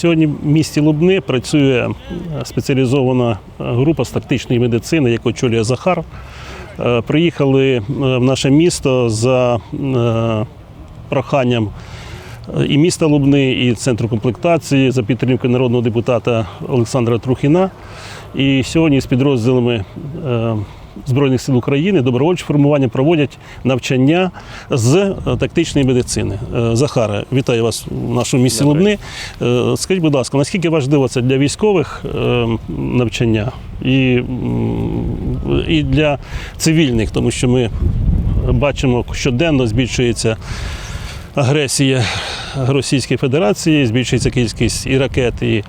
Сьогодні в місті Лубни працює е, спеціалізована е, група з тактичної медицини, яку очолює Захар. Е, Приїхали в наше місто за проханням і міста Лубни, і центру комплектації за підтримки народного депутата Олександра Трухіна. І сьогодні з підрозділами Збройних сил України добровольчі формування проводять навчання з е, тактичної медицини. Е, Захаре, вітаю вас в нашому місті Лубни. Е, Скажіть, будь ласка, наскільки важливо це для військових навчання і, і для цивільних, тому що ми бачимо, щоденно збільшується агресія Російської Федерації, збільшується кількість і ракет, і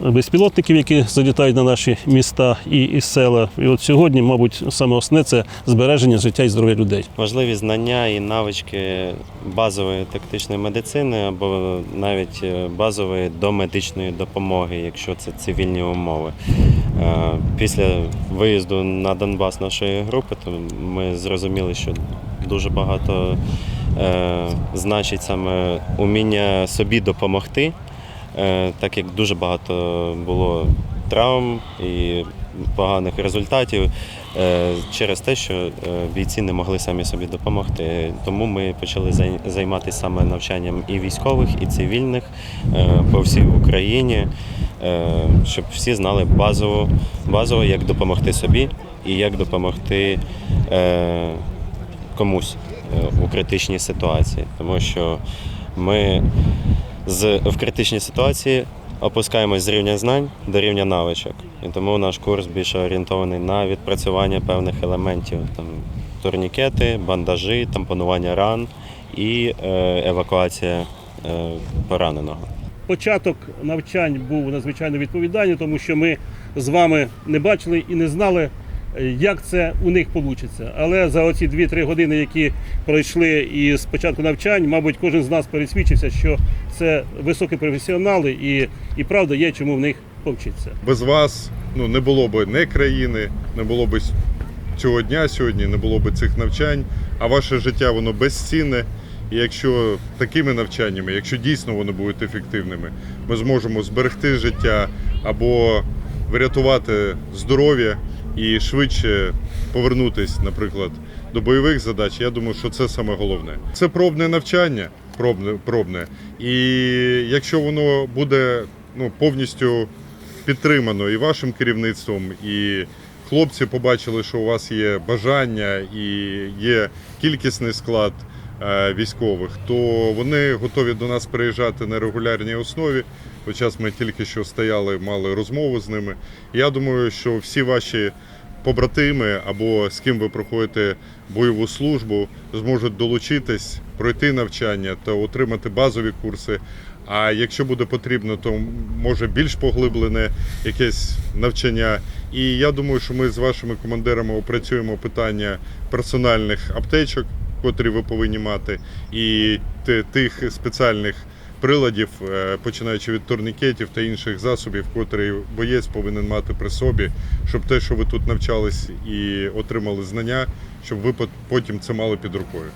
безпілотників, які залітають на наші міста і, і села. І от сьогодні, мабуть, саме основне це збереження життя і здоров'я людей. Важливі знання і навички базової тактичної медицини або навіть е, базової домедичної допомоги, якщо це цивільні умови. Е, Після виїзду на Донбас нашої групи, то ми зрозуміли, що дуже багато е, значить саме уміння собі допомогти, так як дуже багато було травм і поганих результатів е, через те, що е, бійці не могли самі собі допомогти. Тому ми почали займатися саме навчанням і військових, і цивільних е, по всій Україні, е, щоб всі знали базово, базово, як допомогти собі і як допомогти е, комусь е, у критичній ситуації. Тому що ми з, в критичній ситуації опускаємось з рівня знань до рівня навичок. І тому наш курс більше орієнтований на відпрацювання певних елементів, там турнікети, бандажі, тампонування ран і е, евакуація е, пораненого. Початок навчань був надзвичайно відповідальний, тому що ми з вами не бачили і не знали, як це у них вийде. Але за оці 2-3 години, які пройшли із початку навчань, мабуть, кожен з нас пересвідчився, що це високі професіонали і, і правда є чому в них повчитися. без вас ну, не було б не країни, не було б цього дня сьогодні, не було б цих навчань, а ваше життя воно безцінне. І якщо такими навчаннями, якщо дійсно вони будуть ефективними, ми зможемо зберегти життя або врятувати здоров'я і швидше повернутись, наприклад, до бойових задач, я думаю, що це саме головне. Це пробне навчання, пробне, пробне. І якщо воно буде ну, повністю підтримано і вашим керівництвом, і хлопці побачили, що у вас є бажання і є кількісний склад військових, то вони готові до нас приїжджати на регулярній основі. Час ми тільки що стояли, мали розмову з ними. Я думаю, що всі ваші побратими або з ким ви проходите бойову службу, зможуть долучитись, пройти навчання та отримати базові курси. А якщо буде потрібно, то може більш поглиблене якесь навчання. І я думаю, що ми з вашими командирами опрацюємо питання персональних аптечок, котрі ви повинні мати, і тих спеціальних приладів, е, починаючи від турнікетів та інших засобів, котрі боєць повинен мати при собі, щоб те, що ви тут навчались і отримали знання, щоб ви потім це мали під рукою.